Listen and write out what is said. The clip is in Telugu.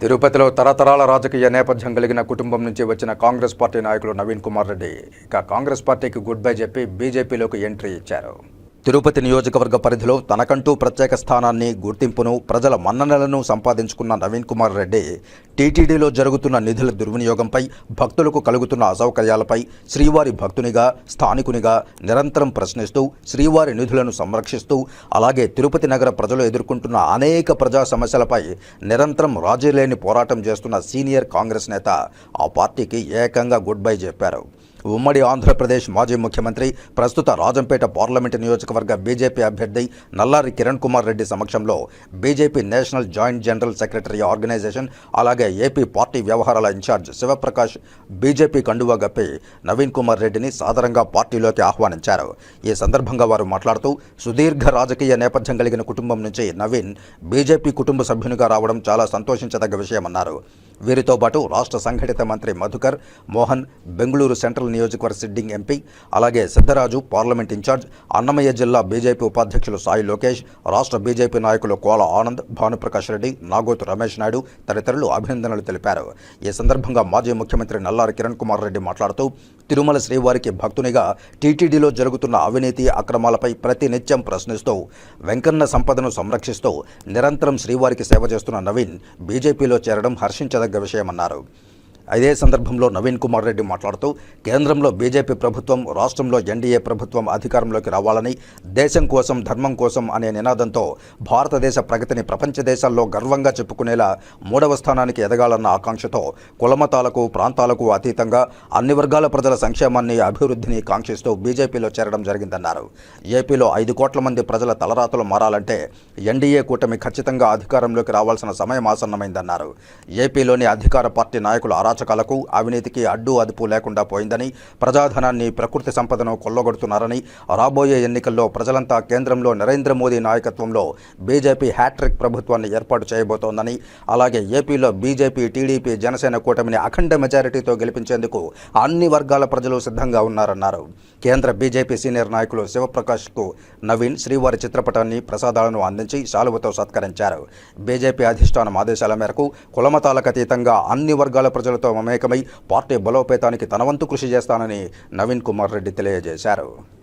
తిరుపతిలో తరతరాల రాజకీయ నేపథ్యం కలిగిన కుటుంబం నుంచి వచ్చిన కాంగ్రెస్ పార్టీ నాయకులు నవీన్ కుమార్ రెడ్డి. ఇక కాంగ్రెస్ పార్టీకి గుడ్ బై చెప్పి బీజేపీలోకి ఎంట్రీ ఇచ్చారు. తిరుపతి నియోజకవర్గ పరిధిలో తనకంటూ ప్రత్యేక స్థానాన్ని గుర్తింపును ప్రజల మన్ననలను సంపాదించుకున్న నవీన్ కుమార్ రెడ్డి టీటీడీలో జరుగుతున్న నిధుల దుర్వినియోగంపై భక్తులకు కలుగుతున్న అసౌకర్యాలపై శ్రీవారి భక్తునిగా స్థానికునిగా నిరంతరం ప్రశ్నిస్తూ శ్రీవారి నిధులను సంరక్షిస్తూ అలాగే తిరుపతి నగర ప్రజలు ఎదుర్కొంటున్న అనేక ప్రజా సమస్యలపై నిరంతరం రాజీలేని పోరాటం చేస్తున్న సీనియర్ కాంగ్రెస్ నేత ఆ పార్టీకి ఏకంగా గుడ్ బై చెప్పారు. ఉమ్మడి ఆంధ్రప్రదేశ్ మాజీ ముఖ్యమంత్రి ప్రస్తుత రాజంపేట పార్లమెంటు నియోజకవర్గ బీజేపీ అభ్యర్థి నల్లారి కిరణ్ కుమార్ రెడ్డి సమక్షంలో BJP national joint general secretary organisation అలాగే ఏపీ పార్టీ వ్యవహారాల ఇన్ఛార్జ్ శివప్రకాష్ బీజేపీ కండువా గప్పి నవీన్ కుమార్ రెడ్డిని సాదరంగా పార్టీలోకి ఆహ్వానించారు. ఈ సందర్భంగా వారు మాట్లాడుతూ సుదీర్ఘ రాజకీయ నేపథ్యం కలిగిన కుటుంబం నుంచి నవీన్ బీజేపీ కుటుంబ సభ్యునిగా రావడం చాలా సంతోషించదగ్గ విషయమన్నారు. వీరితో పాటు రాష్ట్ర సంఘటిత మంత్రి మధుకర్ మోహన్ బెంగళూరు సెంట్రల్ నియోజకవర్గ సిడ్డింగ్ ఎంపీ అలాగే సిద్ధరాజు పార్లమెంట్ ఇన్ఛార్జ్ అన్నమయ్య జిల్లా బీజేపీ ఉపాధ్యక్షులు సాయి లోకేష్ రాష్ట్ర బీజేపీ నాయకులు కోల ఆనంద్ భానుప్రకాష్ రెడ్డి నాగోతు రమేష్ నాయుడు తదితరులు అభినందనలు తెలిపారు. ఈ సందర్భంగా మాజీ ముఖ్యమంత్రి నల్లారి కిరణ్ కుమార్ రెడ్డి మాట్లాడుతూ తిరుమల శ్రీవారికి భక్తునిగా టీటీడీలో జరుగుతున్న అవినీతి అక్రమాలపై ప్రతినిత్యం ప్రశ్నిస్తూ వెంకన్న సంపదను సంరక్షిస్తూ నిరంతరం శ్రీవారికి సేవ చేస్తున్న నవీన్ బీజేపీలో చేరడం హర్షించదగ్గ విషయమన్నారు. అదే సందర్భంలో నవీన్ కుమార్ రెడ్డి మాట్లాడుతూ కేంద్రంలో బీజేపీ ప్రభుత్వం రాష్ట్రంలో ఎన్డీఏ ప్రభుత్వం అధికారంలోకి రావాలని దేశం కోసం ధర్మం కోసం అనే నినాదంతో భారతదేశ ప్రగతిని ప్రపంచ దేశాల్లో గర్వంగా చెప్పుకునేలా మూడవ స్థానానికి ఎదగాలన్న ఆకాంక్షతో కులమతాలకు ప్రాంతాలకు అతీతంగా అన్ని వర్గాల ప్రజల సంక్షేమాన్ని అభివృద్ధిని కాంక్షిస్తూ బీజేపీలో చేరడం జరిగిందన్నారు. ఏపీలో ఐదు కోట్ల మంది ప్రజల తలరాతలు మారాలంటే ఎన్డీఏ కూటమి ఖచ్చితంగా అధికారంలోకి రావాల్సిన సమయం ఆసన్నమైందన్నారు. ఏపీలోని అధికార పార్టీ నాయకులు ఆరా అరాచకాలకు అవినీతికి అడ్డు అదుపు లేకుండా పోయిందని ప్రజాధనాన్ని ప్రకృతి సంపదను కొల్లగొడుతున్నారని రాబోయే ఎన్నికల్లో ప్రజలంతా కేంద్రంలో నరేంద్ర మోదీ నాయకత్వంలో బీజేపీ హ్యాట్రిక్ ప్రభుత్వాన్ని ఏర్పాటు చేయబోతోందని అలాగే ఏపీలో బీజేపీ టీడీపీ జనసేన కూటమిని అఖండ మెజారిటీతో గెలిపించేందుకు అన్ని వర్గాల ప్రజలు సిద్ధంగా ఉన్నారన్నారు. కేంద్ర బీజేపీ సీనియర్ నాయకులు శివప్రకాష్కు నవీన్ శ్రీవారి చిత్రపటాన్ని ప్రసాదాలను అందించి శాలువతో సత్కరించారు. బీజేపీ అధిష్టానం ఆదేశాల మేరకు కులమతాలకు అతీతంగా అన్ని వర్గాల ప్రజలతో మమేకమై పార్టీ బలోపేతానికి తనవంతు కృషి చేస్తానని నవీన్ కుమార్ రెడ్డి తెలియజేశారు.